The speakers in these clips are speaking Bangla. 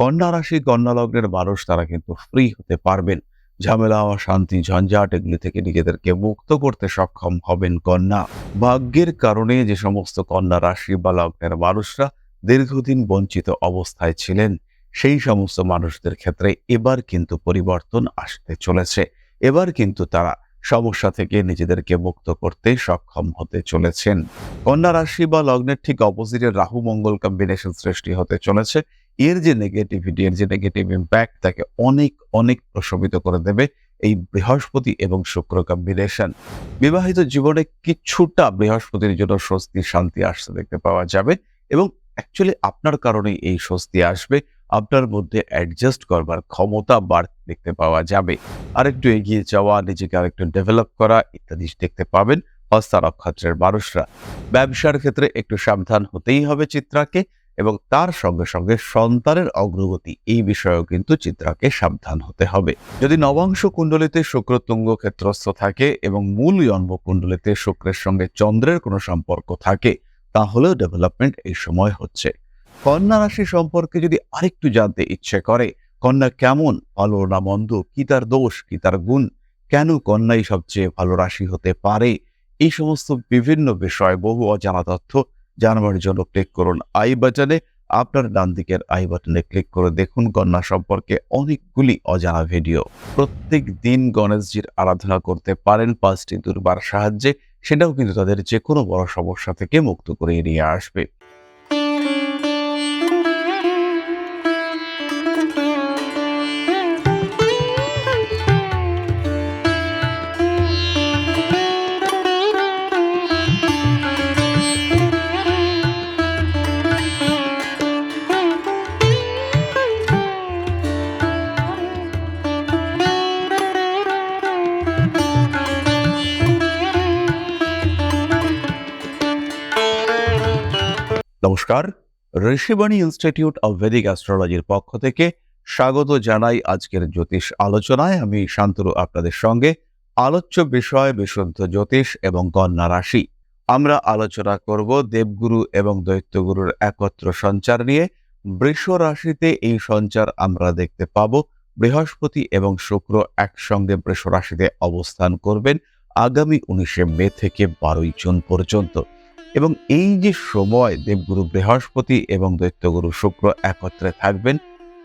কন্যা রাশি, কন্যা লগ্নের মানুষ তারা কিন্তু ফ্রি হতে পারবেন। ঝামেলা শান্তি ঝঞ্ঝাট এগুলি থেকে নিজেদেরকে মুক্ত করতে সক্ষম হবেন কন্যা। ভাগ্যের কারণে যে সমস্ত কন্যা রাশি বা লগ্নের মানুষরা দীর্ঘদিন বঞ্চিত অবস্থায় ছিলেন, সেই সমস্ত মানুষদের ক্ষেত্রে এবার কিন্তু পরিবর্তন আসতে চলেছে। এবার কিন্তু তারা সমস্যা থেকে নিজেদেরকে মুক্ত করতে সক্ষম হতে চলেছেন। কন্যা রাশি বা লগ্নের ঠিক অপোজিটে রাহু মঙ্গল কম্বিনেশন সৃষ্টি হতে চলেছে। এর যে নেগেটিভিটি এর যে নেগেটিভ ইম্প্যাক্ট তাকে অনেক অনেক প্রশমিত করে দেবে এই বৃহস্পতি এবং শুক্র কম্বিনেশন বিবাহিত জীবনে কিছুটা বৃহস্পতির জন্য স্বস্তি, শান্তি আসতে দেখতে পাওয়া যাবে এবং অ্যাকচুয়ালি আপনার কারণেই এই স্বস্তি আসবে। আপনার মধ্যে অ্যাডজাস্ট করবার ক্ষমতা বাড়তে দেখতে পাওয়া যাবে। আরেকটু এগিয়ে যাওয়া, নিজেকে আরেকটু ডেভেলপ করা ইত্যাদি দেখতে পাবেন হস্তা নক্ষত্রের মানুষরা। ব্যবসার ক্ষেত্রে একটু সাবধান হতেই হবে চিত্রাকে এবং তার সঙ্গে সঙ্গে সন্তানের অগ্রগতি, এই বিষয়েও কিন্তু চিত্রাকে সাবধান হতে হবে। যদি নবাংশ কুণ্ডলিতে শুক্র তুঙ্গ ক্ষেত্রস্থ থাকে এবং মূল জন্ম কুণ্ডলিতে শুক্রের সঙ্গে চন্দ্রের কোনো সম্পর্ক থাকে, তাহলেও ডেভেলপমেন্ট এই সময় হচ্ছে। কন্যা রাশি সম্পর্কে যদি আরেকটু জানতে ইচ্ছে করে, কন্যা কেমন, ভালো না মন্দ, কি তার দোষ, কি তার গুণ, কেন কন্যাই সবচেয়ে ভালো রাশি হতে পারে? এই সমস্ত বিভিন্ন বিষয়, বহু অজানা তথ্য জানবার জন্য ক্লিক করুন আই বাটনে। আপনার ডান দিকের আই বাটনে ক্লিক করে দেখুন কন্যা সম্পর্কে অনেকগুলি অজানা ভিডিও প্রত্যেক দিন গণেশজির আরাধনা করতে পারেন পাঁচটি দুর্বার সাহায্যে, সেটাও কিন্তু তাদের যে কোনো বড় সমস্যা থেকে মুক্ত করে নিয়ে আসবে। নমস্কার। ঋষিবাণী ইনস্টিটিউট অব ভেদিক অ্যাস্ট্রোলজির পক্ষ থেকে স্বাগত জানাই আজকের জ্যোতিষ আলোচনায়। আমি শান্তনু আপনাদের সঙ্গে। আলোচ্য বিষয় বিশুদ্ধ জ্যোতিষ এবং কন্যা রাশি। আমরা আলোচনা করব দেবগুরু এবং দৈত্যগুরুর একত্র সঞ্চার নিয়ে। বৃষ রাশিতে এই সঞ্চার আমরা দেখতে পাব। বৃহস্পতি এবং শুক্র একসঙ্গে বৃষ রাশিতে অবস্থান করবেন। আগামী উনিশে মে থেকে বারোই জুন পর্যন্ত। এবং এই যে সময় দেবগুরু বৃহস্পতি এবং দৈত্যগুরু শুক্র একত্রে থাকবেন,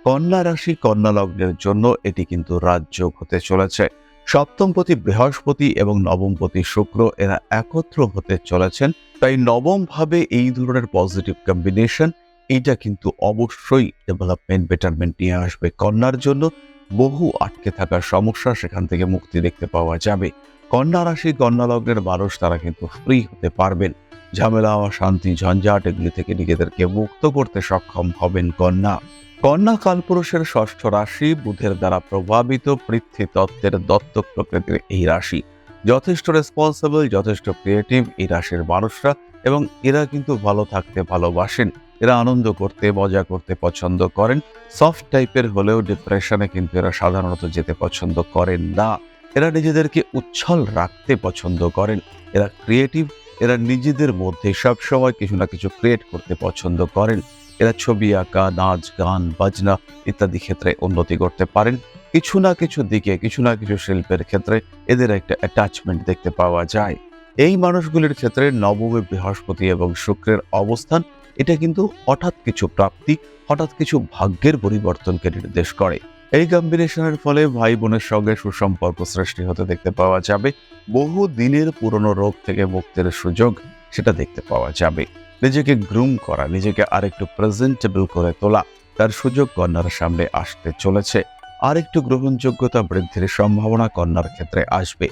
কন্যা রাশি, কন্যা লগ্নের জন্য এটি কিন্তু রাজযোগ হতে চলেছে। সপ্তমপতি বৃহস্পতি এবং নবমপতি শুক্র এরা একত্র হতে চলেছেন, তাই নবম ভাবে এই ধরনের পজিটিভ কম্বিনেশন এটা কিন্তু অবশ্যই ডেভেলপমেন্ট বেটারমেন্ট নিয়ে আসবে কন্যার জন্য। বহু আটকে থাকার সমস্যা, সেখান থেকে মুক্তি দেখতে পাওয়া যাবে। কন্যা রাশি, কন্যা লগ্নের মানুষ, তারা কিন্তু ফ্রি হতে পারবেন। ঝামেলা শান্তি ঝঞ্ঝাট এগুলি থেকে নিজেদেরকে মুক্ত করতে সক্ষম হবেন কন্যা। কন্যা কালপুরুষের ষষ্ঠ রাশি বুধের দ্বারা প্রভাবিত পৃথ্বী তত্ত্বের দত্তক প্রকৃতির এই রাশি। যথেষ্ট রেসপন্সিবল যথেষ্ট ক্রিয়েটিভ এই রাশির মানুষরা এবং এরা কিন্তু ভালো থাকতে ভালোবাসেন। এরা আনন্দ করতে, মজা করতে পছন্দ করেন। সফট টাইপের হলেও ডিপ্রেশনে কিন্তু এরা সাধারণত যেতে পছন্দ করেন না। এরা নিজেদেরকে উচ্ছল রাখতে পছন্দ করেন। এরা ক্রিয়েটিভ এরা নিজেদের মধ্যে সবসময় কিছু না কিছু ক্রিয়েট করতে পছন্দ করেন। এরা ছবি আঁকা, নাচ, গান, বাজনা ইত্যাদি ক্ষেত্রে উন্নতি করতে পারেন। কিছু না কিছু দিকে, কিছু না কিছু শিল্পের ক্ষেত্রে এদের একটা অ্যাটাচমেন্ট দেখতে পাওয়া যায়। এই মানুষগুলির ক্ষেত্রে নবমে, বৃহস্পতি এবং শুক্রের অবস্থান, এটা কিন্তু হঠাৎ কিছু প্রাপ্তি, হঠাৎ কিছু ভাগ্যের পরিবর্তনকে নির্দেশ করে। এই কম্বিনেশনের ফলে ভাই বোনের সঙ্গে সুসম্পর্ক সৃষ্টি হতে দেখতে পাওয়া যাবে। বহু দিনের পুরনো রোগ থেকে মুক্তির সুযোগ সেটা দেখতে পাওয়া যাবে। নিজেকে গ্রুম করা, নিজেকে আরেকটু প্রেজেন্টেবল করে তোলা, তার সুযোগ কন্যার সামনে আসতে চলেছে। আরেকটু গ্রহণযোগ্যতা বৃদ্ধির সম্ভাবনা কন্যার ক্ষেত্রে আসবে।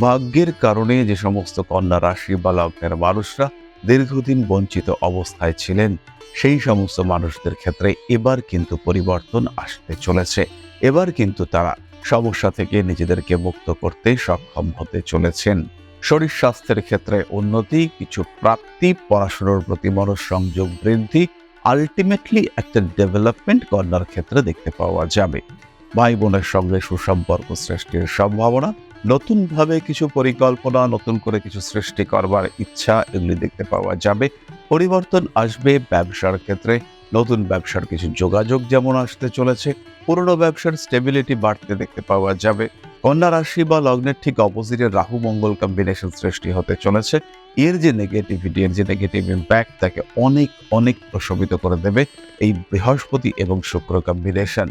ভাগ্যের কারণে যে সমস্ত কন্যা রাশি বা লগ্নের মানুষরা দীর্ঘদিন বঞ্চিত অবস্থায় ছিলেন, সেই সমস্ত মানুষদের ক্ষেত্রে এবার কিন্তু পরিবর্তন আসতে চলেছে। এবার কিন্তু তারা সমস্যা থেকে নিজেদেরকে মুক্ত করতে সক্ষম হতে চলেছেন। শরীর স্বাস্থ্যের ক্ষেত্রে উন্নতি, কিছু প্রাপ্তি, পড়াশোনার প্রতি মনঃসংযোগ বৃদ্ধি আলটিমেটলি একটা ডেভেলপমেন্ট কর্নার ক্ষেত্রে দেখতে পাওয়া যাবে। ভাই বোনের সঙ্গে সুসম্পর্ক সৃষ্টির সম্ভাবনা নতুনভাবে কিছু পরিকল্পনা, নতুন করে কিছু সৃষ্টি করবার ইচ্ছা এগুলি দেখতে পাওয়া যাবে। পরিবর্তন আসবে ব্যবসার ক্ষেত্রে। নতুন ব্যবসার কিছু যোগাযোগ যেমন আসতে চলেছে, পুরনো ব্যবসার স্টেবিলিটি বাড়তে দেখতে পাওয়া যাবে। কন্যা রাশি বা লগ্নের ঠিক অপোজিটে রাহু, মঙ্গল কম্বিনেশন সৃষ্টি হতে চলেছে। এর যে নেগেটিভিটি এর যে নেগেটিভ ইম্প্যাক্ট তাকে অনেক অনেক প্রশমিত করে দেবে। এই বৃহস্পতি এবং শুক্র কম্বিনেশন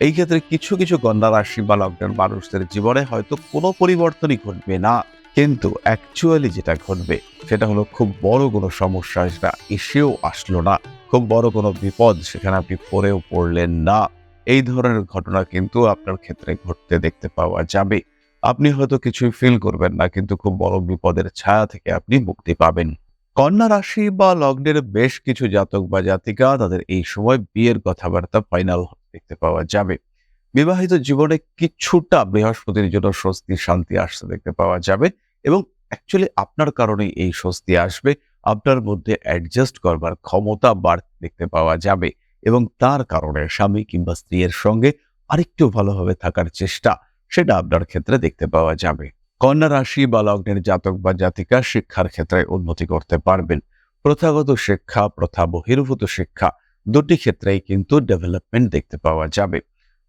এই ক্ষেত্রে কিছু কিছু কন্যা রাশি বা লগ্নের মানুষদের জীবনে হয়তো কোনো পরিবর্তনই ঘটবে না। কিন্তু অ্যাকচুয়ালি যেটা ঘটবে, সেটা হলো খুব বড় কোনো সমস্যা সেটা এসেও আসলো না। খুব বড় কোনো বিপদ সেখানে আপনি পড়েও পড়লেন না। এই ধরনের ঘটনা কিন্তু আপনার ক্ষেত্রে ঘটতে দেখতে পাওয়া যাবে। আপনি হয়তো কিছুই ফিল করবেন না, কিন্তু খুব বড় বিপদের ছায়া থেকে আপনি মুক্তি পাবেন। কন্যা রাশি বা লগ্নের বেশ কিছু জাতক বা জাতিকা তাদের এই সময় বিয়ের কথাবার্তা ফাইনাল দেখতে পাওয়া যাবে। বিবাহিত জীবনে কিছুটা বৃহস্পতির জন্য স্বস্তি, শান্তি আসতে দেখতে পাওয়া যাবে এবং অ্যাকচুয়ালি আপনার কারণে এই স্বস্তি আসবে। আপনার মধ্যে অ্যাডজাস্ট করবার ক্ষমতা বাড়তে দেখতে পাওয়া যাবে এবং তার কারণে স্বামী কিংবা স্ত্রীর সঙ্গে আরেকটু ভালোভাবে থাকার চেষ্টা, সেটা আপনার ক্ষেত্রে দেখতে পাওয়া যাবে। কন্যা রাশি বা লগ্নের জাতক বা জাতিকা শিক্ষার ক্ষেত্রে উন্নতি করতে পারবেন। প্রথাগত শিক্ষা, প্রথা বহির্ভূত শিক্ষা দুটি ক্ষেত্রেই কিন্তু ডেভেলপমেন্ট দেখতে পাওয়া যাবে।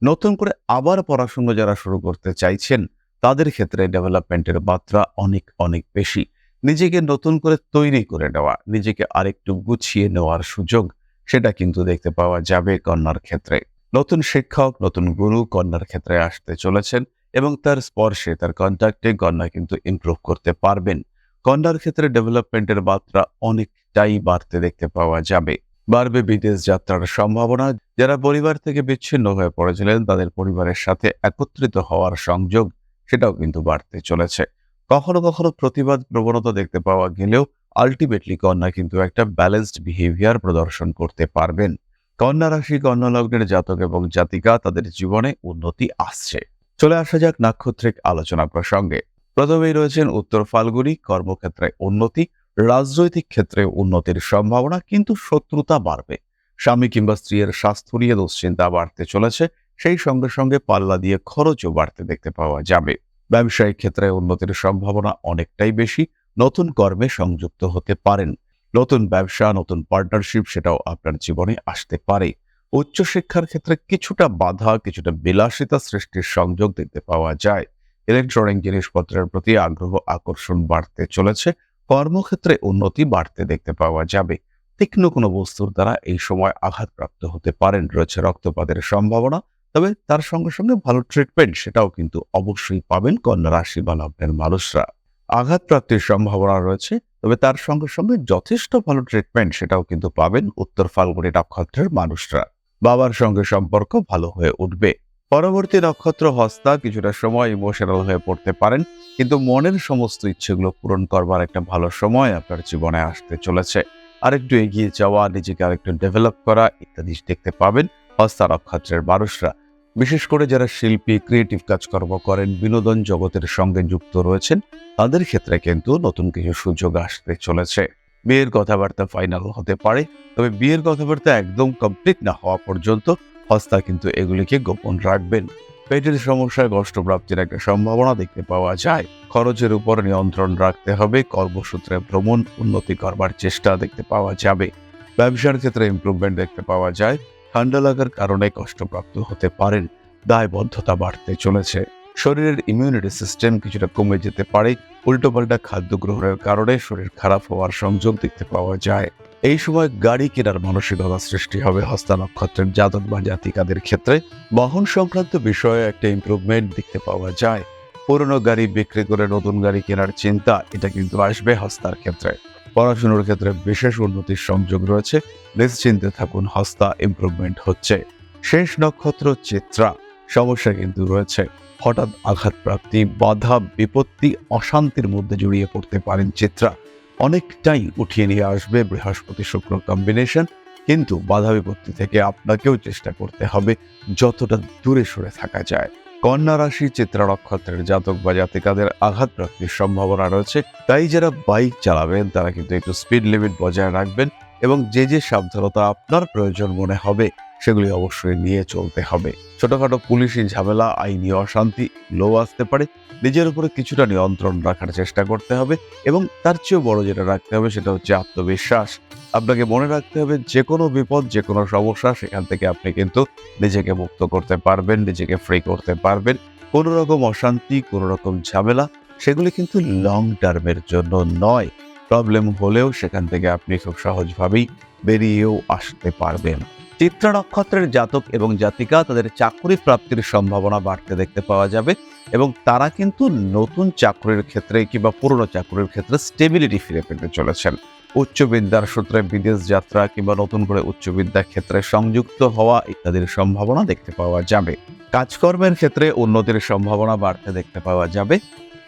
নতুন করে আবার পড়াশোনা যারা শুরু করতে চাইছেন, তাদের ক্ষেত্রে ডেভেলপমেন্টের মাত্রা অনেক অনেক বেশি। নিজেকে নতুন করে তৈরি করে নেওয়া, নিজেকে আরেকটু গুছিয়ে নেওয়ার সুযোগ, সেটা কিন্তু দেখতে পাওয়া যাবে কন্যার ক্ষেত্রে। নতুন শিক্ষক, নতুন গুরু কন্যার ক্ষেত্রে আসতে চলেছেন এবং তার স্পর্শে, তার কন্ট্যাক্টে কন্যা কিন্তু ইমপ্রুভ করতে পারবেন। কন্যার ক্ষেত্রে ডেভেলপমেন্টের মাত্রা অনেকটাই বাড়তে দেখতে পাওয়া যাবে। বাড়বে বিদেশ যাত্রার সম্ভাবনা। যারা পরিবার থেকে বিচ্ছিন্ন হয়ে পড়েছিলেন, তাদের পরিবারের সাথে একত্রিত হওয়ার সংযোগ সেটাও কিন্তু বাড়তে চলেছে। কখনো কখনো প্রতিবাদ প্রবণতা দেখতে পাওয়া গেলেও আলটিমেটলি কন্যা কিন্তু একটা ব্যালেন্সড বিহেভিয়ার প্রদর্শন করতে পারবেন। কন্যা রাশি, কন্যা লগ্নের জাতক এবং জাতিকা তাদের জীবনে উন্নতি আসছে। চলে আসা যাক নাক্ষত্রিক আলোচনা প্রসঙ্গে। প্রথমেই রয়েছেন উত্তর ফাল্গুনি, কর্মক্ষেত্রে উন্নতি রাজনৈতিক ক্ষেত্রে উন্নতির সম্ভাবনা, কিন্তু শত্রুতা বাড়বে। স্বামী কিংবা স্ত্রীর স্বাস্থ্য নিয়ে দুশ্চিন্তা বাড়তে চলেছে, সেই সঙ্গে সঙ্গে পাল্লা দিয়ে খরচও বাড়তে দেখতে পাওয়া যাবে। ব্যবসায়িক ক্ষেত্রে উন্নতির সম্ভাবনা অনেকটাই বেশি, নতুন কর্মে সংযুক্ত হতে পারেন। নতুন ব্যবসা, নতুন পার্টনারশিপ সেটাও আপনার জীবনে আসতে পারে। উচ্চশিক্ষার ক্ষেত্রে কিছুটা বাধা, কিছুটা বিলাসিতা সৃষ্টির সংযোগ দেখতে পাওয়া যায়। ইলেকট্রনিক জিনিসপত্রের প্রতি আগ্রহ, আকর্ষণ বাড়তে চলেছে কর্মক্ষেত্রে উন্নতি বাড়তে দেখতে পাওয়া যাবে। তীক্ষ্ণ কোনো বস্তুর দ্বারা এই সময় আঘাতপ্রাপ্ত হতে পারেন, রয়েছে রক্তপাতের সম্ভাবনা, তবে তার সঙ্গে সঙ্গে ভালো ট্রিটমেন্ট সেটাও কিন্তু অবশ্যই পাবেন কন্যা রাশি বা লগ্নের মানুষরা। আঘাতপ্রাপ্তির সম্ভাবনা রয়েছে, তবে তার সঙ্গে সঙ্গে যথেষ্ট ভালো ট্রিটমেন্ট সেটাও কিন্তু পাবেন উত্তর ফাল্গুনি নক্ষত্রের মানুষরা। বাবার সঙ্গে সম্পর্ক ভালো হয়ে উঠবে। পরবর্তী নক্ষত্র হস্তা কিছুটা সময় ইমোশনাল হয়ে পড়তে পারেন, কিন্তু মনের সমস্ত ইচ্ছেগুলো পূরণ করবার একটা ভালো সময় আপনার জীবনে আসতে চলেছে। আরেকটু এগিয়ে যাওয়া, নিজেকে আরেকটু ডেভেলপ করা ইত্যাদি দেখতে পাবেন হস্তা নক্ষত্রের মানুষরা। বিশেষ করে যারা শিল্পী ক্রিয়েটিভ কাজকর্ম করেন, বিনোদন জগতের সঙ্গে যুক্ত রয়েছেন, তাদের ক্ষেত্রে কিন্তু নতুন কিছু সুযোগ আসতে চলেছে। বিয়ের কথাবার্তা ফাইনাল হতে পারে, তবে বিয়ের কথাবার্তা একদম কমপ্লিট না হওয়া পর্যন্ত হস্তা কিন্তু এগুলিকে গোপন রাখবেন। পেটের সমস্যায় কষ্টপ্রাপ্তির একটা সম্ভাবনা দেখতে পাওয়া যায়। খরচের উপর নিয়ন্ত্রণ রাখতে হবে, কর্মসূত্রে ভ্রমণ উন্নতি করবার চেষ্টা দেখতে পাওয়া যাবে। ব্যবসার ক্ষেত্রে ইমপ্রুভমেন্ট দেখতে পাওয়া যায়। ঠান্ডা লাগার কারণে কষ্টপ্রাপ্ত হতে পারেন। দায়বদ্ধতা বাড়তে চলেছে। শরীরের ইমিউনিটি সিস্টেম কিছুটা কমে যেতে পারে, উল্টোপাল্টা খাদ্য গ্রহণের কারণে শরীর খারাপ হওয়ার সংযোগ দেখতে পাওয়া যায়। এই সময় গাড়ি কেনার মানসিকতা সৃষ্টি হবে হস্তা নক্ষত্রের জাতক বা জাতিকাদের ক্ষেত্রে। বহন সংক্রান্ত বিষয়ে একটা ইমপ্রুভমেন্ট দেখতে পাওয়া যায়। পুরনো গাড়ি বিক্রি করে নতুন গাড়ি কেনার চিন্তা, এটা কিন্তু আসবে হস্তার ক্ষেত্রে। পড়াশুনোর ক্ষেত্রে বিশেষ উন্নতির সংযোগ রয়েছে। নিশ্চিন্তে থাকুন, হস্তা ইমপ্রুভমেন্ট হচ্ছে। শেষ নক্ষত্র চিত্রা। সমস্যা কিন্তু রয়েছে। হঠাৎ আঘাতপ্রাপ্তি, বাধা, বিপত্তি, অশান্তির মধ্যে জড়িয়ে পড়তে পারেন চিত্রা। অনেকটাই উঠিয়ে নিয়ে আসবে বৃহস্পতি শুক্র কম্বিনেশন কিন্তু বাধা বিপত্তি থেকে আপনাকেও চেষ্টা করতে হবে, যতটা দূরে সরে থাকা যায়। কন্যা রাশি চিত্রা নক্ষত্রের জাতক বা জাতিকাদের আঘাতপ্রাপ্তির সম্ভাবনা রয়েছে, তাই যারা বাইক চালাবেন, তারা কিন্তু একটু স্পিড লিমিট বজায় রাখবেন। এবং যে যে সাবধানতা আপনার প্রয়োজন মনে হবে, সেগুলি অবশ্যই নিয়ে চলতে হবে। ছোটখাটো পুলিশি ঝামেলা, আইনি অশান্তি, লো আসতে পারে, নিজের উপরে কিছুটা নিয়ন্ত্রণ রাখার চেষ্টা করতে হবে এবং তার চেয়েও বড় যেটা রাখতে হবে, সেটা হচ্ছে আত্মবিশ্বাস। আপনাকে মনে রাখতে হবে যে কোনো বিপদ যে কোনো সমস্যা, সেখান থেকে আপনি কিন্তু নিজেকে মুক্ত করতে পারবেন, নিজেকে ফ্রি করতে পারবেন। কোনো রকম অশান্তি কোনো রকম ঝামেলা, সেগুলি কিন্তু লং টার্মের জন্য নয়। প্রবলেম হলেও সেখান থেকে আপনি খুব সহজভাবেই বেরিয়েও আসতে পারবেন। চিত্রা নক্ষত্রের জাতক এবং জাতিকা তাদের চাকরি প্রাপ্তির সম্ভাবনা বাড়তে দেখতে পাওয়া যাবে এবং তারা কিন্তু নতুন চাকরির ক্ষেত্রে কিংবা পুরনো চাকরির ক্ষেত্রে স্টেবিলিটি ফিরে পেতে চলেছেন। উচ্চ বিদ্যার সূত্রে বিদেশ যাত্রা কিংবা নতুন করে উচ্চ বিদ্যা ক্ষেত্রে সংযুক্ত হওয়া ইত্যাদির সম্ভাবনা দেখতে পাওয়া যাবে। কাজকর্মের ক্ষেত্রে উন্নতির সম্ভাবনা বাড়তে দেখতে পাওয়া যাবে।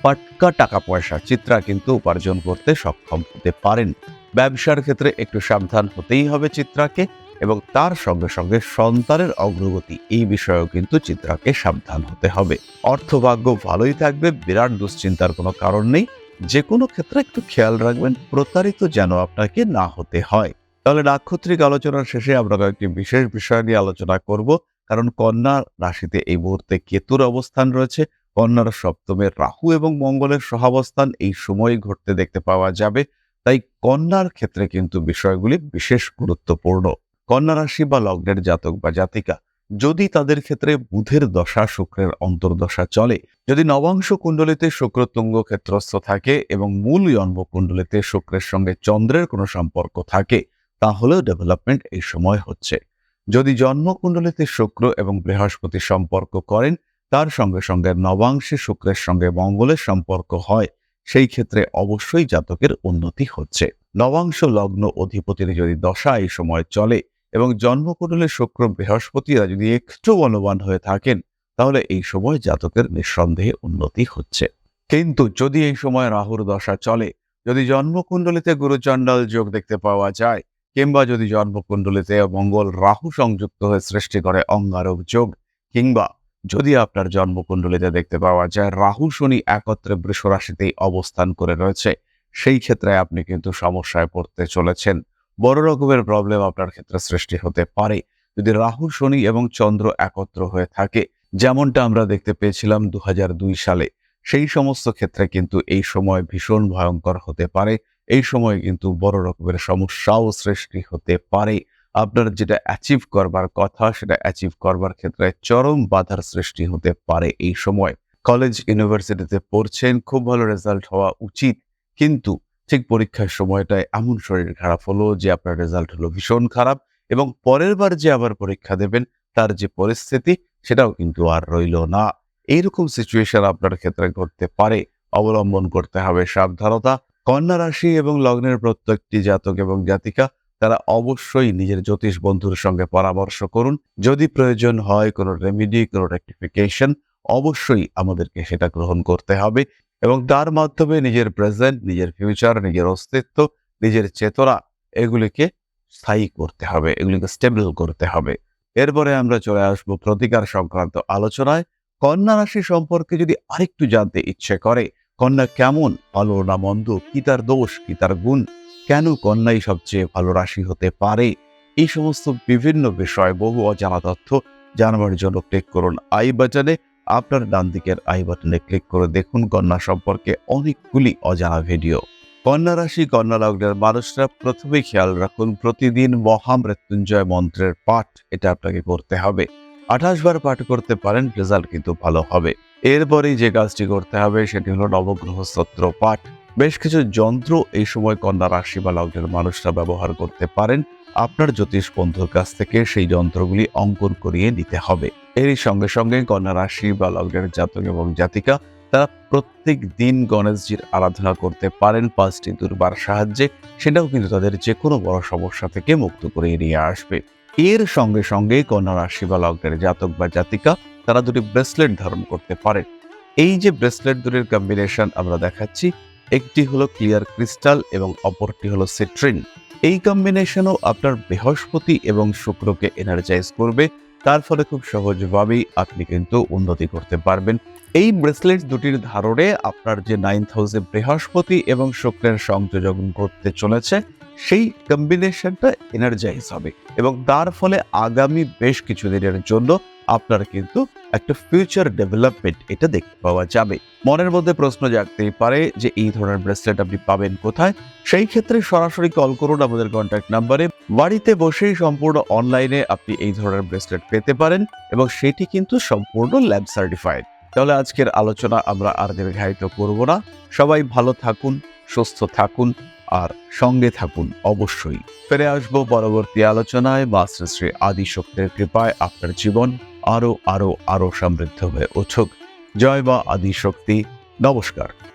পাটকা টাকা পয়সা চিত্রা কিন্তু উপার্জন করতে সক্ষম হতে পারেন। ব্যবসার ক্ষেত্রে একটু সাবধান হতেই হবে চিত্রাকে এবং তার সঙ্গে সঙ্গে সন্তানের অগ্রগতি, এই বিষয়েও কিন্তু চিত্রাকে সাবধান হতে হবে। অর্থভাগ্য ভালোই থাকবে, বিরাট দুশ্চিন্তার কোনো কারণ নেই। যে কোনো ক্ষেত্রে একটু খেয়াল রাখবেন, প্রতারিত যেন আপনাকে না হতে হয়। তাহলে নাক্ষত্রিক আলোচনার শেষে আমরা কয়েকটি বিশেষ বিষয় নিয়ে আলোচনা করব। কারণ কন্যা রাশিতে এই মুহূর্তে কেতুর অবস্থান রয়েছে। কন্যার সপ্তমে রাহু এবং মঙ্গলের সহাবস্থান এই সময়ে ঘটতে দেখতে পাওয়া যাবে। তাই কন্যার ক্ষেত্রে কিন্তু বিষয়গুলি বিশেষ গুরুত্বপূর্ণ। কন্যা রাশি বা লগ্নের জাতক বা জাতিকা, যদি তাদের ক্ষেত্রে বুধের দশা, শুক্রের অন্তর্দশা চলে, যদি নবাংশ কুণ্ডলিতে শুক্রতুঙ্গ ক্ষেত্রস্থ থাকে এবং মূল জন্ম কুণ্ডলিতে শুক্রের সঙ্গে চন্দ্রের কোনো সম্পর্ক থাকে, তাহলেও ডেভেলপমেন্ট এই সময় হচ্ছে। যদি জন্মকুণ্ডলিতে শুক্র এবং বৃহস্পতি সম্পর্ক করেন তার সঙ্গে সঙ্গে নবাংশে শুক্রের সঙ্গে মঙ্গলের সম্পর্ক হয়, সেই ক্ষেত্রে অবশ্যই জাতকের উন্নতি হচ্ছে। নবাংশ লগ্ন অধিপতির যদি দশা এই সময় চলে এবং জন্মকুণ্ডলে শুক্র বৃহস্পতিরা যদি একটু বলবান হয়ে থাকেন, তাহলে এই সময় জাতকের নিঃসন্দেহে উন্নতি হচ্ছে। কিন্তু যদি এই সময় রাহুর দশা চলে, যদি জন্মকুণ্ডলিতে গুরুচণ্ডাল যোগ দেখতে পাওয়া যায়, কিংবা যদি জন্মকুণ্ডলিতে মঙ্গল রাহু সংযুক্ত হয়ে সৃষ্টি করে অঙ্গারক যোগ, কিংবা যদি আপনার জন্মকুণ্ডলিতে দেখতে পাওয়া যায়, রাহু, শনি একত্রে বৃষ রাশিতেই অবস্থান করে রয়েছে। সেই ক্ষেত্রে আপনি কিন্তু সমস্যায় পড়তে চলেছেন। বড় রকমের প্রবলেম আপনার ক্ষেত্রে সৃষ্টি হতে পারে। যদি রাহু, শনি এবং চন্দ্র একত্র হয়ে থাকে, যেমনটা আমরা দেখতে পেয়েছিলাম দু হাজার দুই সালে, সেই সমস্ত ক্ষেত্রে কিন্তু এই সময় ভীষণ ভয়ঙ্কর হতে পারে। এই সময় কিন্তু বড় রকমের সমস্যাও সৃষ্টি হতে পারে। আপনার যেটা অ্যাচিভ করবার কথা, সেটা অ্যাচিভ করবার ক্ষেত্রে চরম বাধার সৃষ্টি হতে পারে এই সময়। কলেজ ইউনিভার্সিটিতে পড়ছেন, খুব ভালো রেজাল্ট হওয়া উচিত। কিন্তু ঠিক পরীক্ষার সময়টায় এমন শরীর খারাপ হলো যে আপনার রেজাল্ট হলো ভীষণ খারাপ এবং পরের বার যে আবার পরীক্ষা দেবেন, তার যে পরিস্থিতি, সেটাও কিন্তু আর রইল না। এইরকম সিচুয়েশন আপনার ক্ষেত্রে ঘটতে পারে। অবলম্বন করতে হবে সাবধানতা। কন্যা রাশি এবং লগ্নের প্রত্যেকটি জাতক এবং জাতিকা তারা অবশ্যই নিজের জ্যোতিষ বন্ধুর সঙ্গে পরামর্শ করুন। যদি প্রয়োজন হয় কোনো রেমিডি কোনো রেক্টিফিকেশন অবশ্যই আমাদেরকে সেটা গ্রহণ করতে হবে এবং তার মাধ্যমে নিজের প্রেজেন্ট নিজের ফিউচার নিজের অস্তিত্ব, নিজের চেতনা এগুলিকে স্থায়ী করতে হবে, এগুলিকে স্টেবল করতে হবে। এরপরে আমরা চলে আসব প্রতিকার সংক্রান্ত আলোচনায়। কন্যা রাশি সম্পর্কে যদি আরেকটু জানতে ইচ্ছে করে, কন্যা কেমন, ভালো না মন্দ, কি তার দোষ, কি তার গুণ কেন কন্যাই সবচেয়ে ভালো রাশি হতে পারে? এই সমস্ত বিভিন্ন বিষয়, বহু অজানা তথ্য জানবার জন্য ক্লিক করুন আই বাটনে আপনার ডান দিকের আই বাটনে ক্লিক করে দেখুন কন্যা সম্পর্কে অনেকগুলি অজানা ভিডিও কন্যা রাশি, কন্যা লগ্নের মানুষরা প্রথমে খেয়াল রাখুন, প্রতিদিন মহামৃত্যুঞ্জয় মন্ত্রের পাঠ এটা আপনাকে করতে হবে। আঠাশ বার পাঠ করতে পারেন রেজাল্ট কিন্তু ভালো হবে। এরপরেই যে কাজটি করতে হবে সেটি হলো নবগ্রহ স্তোত্র পাঠ। বেশ কিছু যন্ত্র এই সময় কন্যা রাশি বা লগ্নের মানুষরা ব্যবহার করতে পারেন। আপনার জ্যোতিষ বন্ধুর কাছ থেকে সেই যন্ত্রগুলি অঙ্কন করিয়ে নিতে হবে। এরই সঙ্গে সঙ্গে কন্যা রাশি বা লগ্নের জাতক এবং জাতিকা, তারা প্রত্যেক দিন গণেশজির আরাধনা করতে পারেন। পাঁচটি দুর্বার সাহায্যে সেটাও কিন্তু তাদের যে কোনো বড় সমস্যা থেকে মুক্ত করে নিয়ে আসবে। এর সঙ্গে সঙ্গে কন্যা রাশি বা লগ্নের জাতক বা জাতিকা, তারা দুটি ব্রেসলেট ধারণ করতে পারেন। এই যে ব্রেসলেট দুটির কম্বিনেশন আমরা দেখাচ্ছি একটি হলো ক্লিয়ার ক্রিস্টাল এবং অপরটি হলো সিট্রিন এই কম্বিনেশনও আপনার বৃহস্পতি এবং শুক্রকে এনার্জাইজ করবে, তার ফলে খুব সহজভাবেই আপনি কিন্তু উন্নতি করতে পারবেন। এই ব্রেসলেট দুটির ধারণে আপনার যে নাইন হাউসে বৃহস্পতি এবং শুক্রের সংযোজন করতে চলেছে, সেই কম্বিনেশনটা এনার্জাইজ হবে এবং তার ফলে আগামী বেশ কিছু দিনের জন্য আপনার কিন্তু একটা ফিউচার ডেভেলপমেন্ট এটা দেখতে পাওয়া যাবে। মনের মধ্যে প্রশ্ন জাগতেই পারে যে এই ধরনের ব্রেসলেট আপনি পাবেন কোথায়? সেই ক্ষেত্রে সরাসরি কল করুন আমাদের কন্ট্যাক্ট নাম্বারে বাড়িতে বসেই সম্পূর্ণ অনলাইনে আপনি এই ধরনের ব্রেসলেট পেতে পারেন এবং সেটি কিন্তু সম্পূর্ণ ল্যাব সার্টিফাইড তাহলে আজকের আলোচনা আমরা আর দীর্ঘায়িত করব না। সবাই ভালো থাকুন, সুস্থ থাকুন আর সঙ্গে থাকুন অবশ্যই। ফিরে আসব পরবর্তী আলোচনায়। মাস্টার শ্রী আদি শক্তির কৃপায় আপনার জীবন আরও আরও আরও সমৃদ্ধ হয়ে উঠুক। জয় বা আদি শক্তি নমস্কার।